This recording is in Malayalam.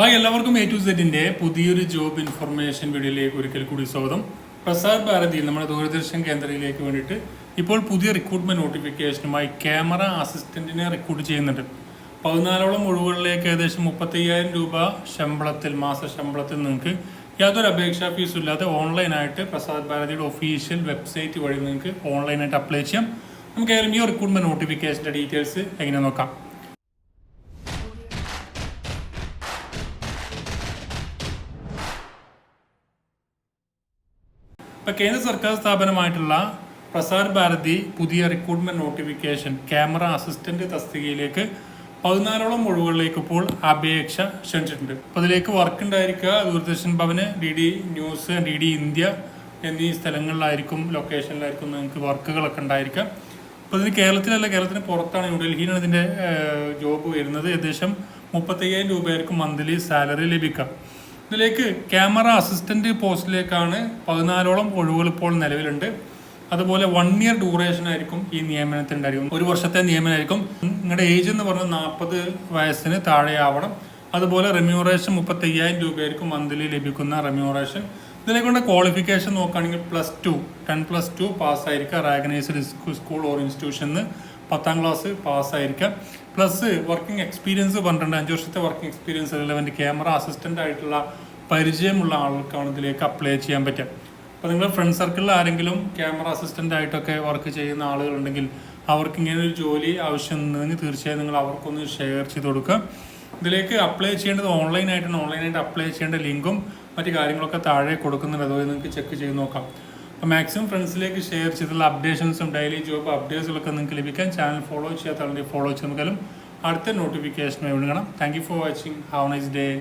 ഹായ് എല്ലാവർക്കും എ ടു സെറ്റിന്റെ പുതിയൊരു ജോബ് ഇൻഫർമേഷൻ വീഡിയോയിലേക്ക് ഒരിക്കൽ കൂടി സ്വാഗതം. പ്രസാർ ഭാരതിയിൽ നമ്മുടെ ദൂരദർശൻ കേന്ദ്രയിലേക്ക് വേണ്ടിയിട്ട് ഇപ്പോൾ പുതിയ റിക്രൂട്ട്മെന്റ് നോട്ടിഫിക്കേഷനുമായി ക്യാമറ അസിസ്റ്റന്റിനെ റിക്രൂട്ട് ചെയ്യുന്നുണ്ട്. പതിനാലോളം ഒഴിവുകളിലേക്ക് ഏകദേശം മുപ്പത്തയ്യായിരം രൂപ ശമ്പളത്തിൽ മാസ ശമ്പളത്തിൽ നിങ്ങൾക്ക് യാതൊരു അപേക്ഷാ ഫീസും ഇല്ലാതെ ഓൺലൈനായിട്ട് പ്രസാദ് ഭാരതിയുടെ ഒഫീഷ്യൽ വെബ്സൈറ്റ് വഴി നിങ്ങൾക്ക് ഓൺലൈനായിട്ട് അപ്ലൈ ചെയ്യാം. നമുക്ക് ഏതായാലും ഈ റിക്രൂട്ട്മെന്റ് നോട്ടിഫിക്കേഷന്റെ ഡീറ്റെയിൽസ് എങ്ങനെ നോക്കാം? ഇപ്പൊ കേന്ദ്ര സർക്കാർ സ്ഥാപനമായിട്ടുള്ള പ്രസാർ ഭാരതി പുതിയ റിക്രൂട്ട്മെന്റ് നോട്ടിഫിക്കേഷൻ ക്യാമറ അസിസ്റ്റന്റ് തസ്തികയിലേക്ക് പതിനാലോളം ഒഴിവുകളിലേക്ക് ഇപ്പോൾ അപേക്ഷ ക്ഷണിച്ചിട്ടുണ്ട്. അപ്പൊ അതിലേക്ക് വർക്ക് ഉണ്ടായിരിക്കുക ദൂരദർശൻ ഭവന് D D news D D India എന്നീ സ്ഥലങ്ങളിലായിരിക്കും ലൊക്കേഷനിലായിരിക്കും നിങ്ങൾക്ക് വർക്കുകളൊക്കെ ഉണ്ടായിരിക്കുക. അപ്പോൾ ഇതിന് കേരളത്തിലല്ല കേരളത്തിന് പുറത്താണ് ന്യൂഡൽഹിയിലാണ് ഇതിന്റെ ജോബ് വരുന്നത്. ഏകദേശം മുപ്പത്തയ്യായിരം രൂപയായിരിക്കും മന്ത്ലി സാലറി ലഭിക്കുക. ഇതിലേക്ക് ക്യാമറ അസിസ്റ്റന്റ് പോസ്റ്റിലേക്കാണ് പതിനാലോളം ഒഴിവുകൾ ഇപ്പോൾ നിലവിലുണ്ട്. അതുപോലെ വൺ ഇയർ ഡ്യൂറേഷൻ ആയിരിക്കും ഈ നിയമനത്തിനുണ്ടായിരിക്കും. ഒരു വർഷത്തെ നിയമനമായിരിക്കും നിങ്ങളുടെ ഏജ് എന്ന് പറഞ്ഞാൽ നാൽപ്പത് വയസ്സിന് താഴെയാവണം. അതുപോലെ റെമ്യൂറേഷൻ മുപ്പത്തയ്യായിരം രൂപയായിരിക്കും മന്ത്ലി ലഭിക്കുന്ന റെമ്യൂറേഷൻ ഇതിലേക്കുള്ള ക്വാളിഫിക്കേഷൻ നോക്കുകയാണെങ്കിൽ plus two ten plus two പാസ്സായിരിക്കുക recognised school or ഇൻസ്റ്റിറ്റ്യൂഷനിൽ പത്താം ക്ലാസ് പാസ്സായിരിക്കാം പ്ലസ് വർക്കിംഗ് എക്സ്പീരിയൻസ് പറഞ്ഞിട്ടുണ്ട് അഞ്ച് വർഷത്തെ working experience relevant camera assistant ആയിട്ടുള്ള പരിചയമുള്ള ആൾക്കാണ് ഇതിലേക്ക് അപ്ലൈ ചെയ്യാൻ പറ്റുക. അപ്പോൾ നിങ്ങൾ ഫ്രണ്ട് സർക്കിളിൽ ആരെങ്കിലും ക്യാമറ അസിസ്റ്റന്റ് ആയിട്ടൊക്കെ വർക്ക് ചെയ്യുന്ന ആളുകളുണ്ടെങ്കിൽ അവർക്ക് ഇങ്ങനെ ഒരു ജോലി ആവശ്യം ഉണ്ടെങ്കിൽ തീർച്ചയായും നിങ്ങൾ അവർക്കൊന്ന് ഷെയർ ചെയ്ത് കൊടുക്കുക. ഇതിലേക്ക് അപ്ലൈ ചെയ്യേണ്ടത് ഓൺലൈനായിട്ടാണ് ഓൺലൈനായിട്ട് അപ്ലൈ ചെയ്യേണ്ട ലിങ്കും മറ്റു കാര്യങ്ങളൊക്കെ താഴെ കൊടുക്കുന്നുണ്ട്. അതുപോലെ നിങ്ങൾക്ക് ചെക്ക് ചെയ്ത് നോക്കാം. അപ്പോൾ മാക്സിമം ഫ്രണ്ട്സിലേക്ക് ഷെയർ ചെയ്തുള്ള അപ്ഡേഷൻസും ഡെയിലി ജോബ് അപ്ഡേറ്റ്സുകളൊക്കെ നിങ്ങൾക്ക് ലഭിക്കാൻ ചാനൽ ഫോളോ ചെയ്യാത്ത ഫോളോ ചെയ്ത് അടുത്ത നോട്ടിഫിക്കേഷൻ വിളിക്കണം thank you for watching have nice day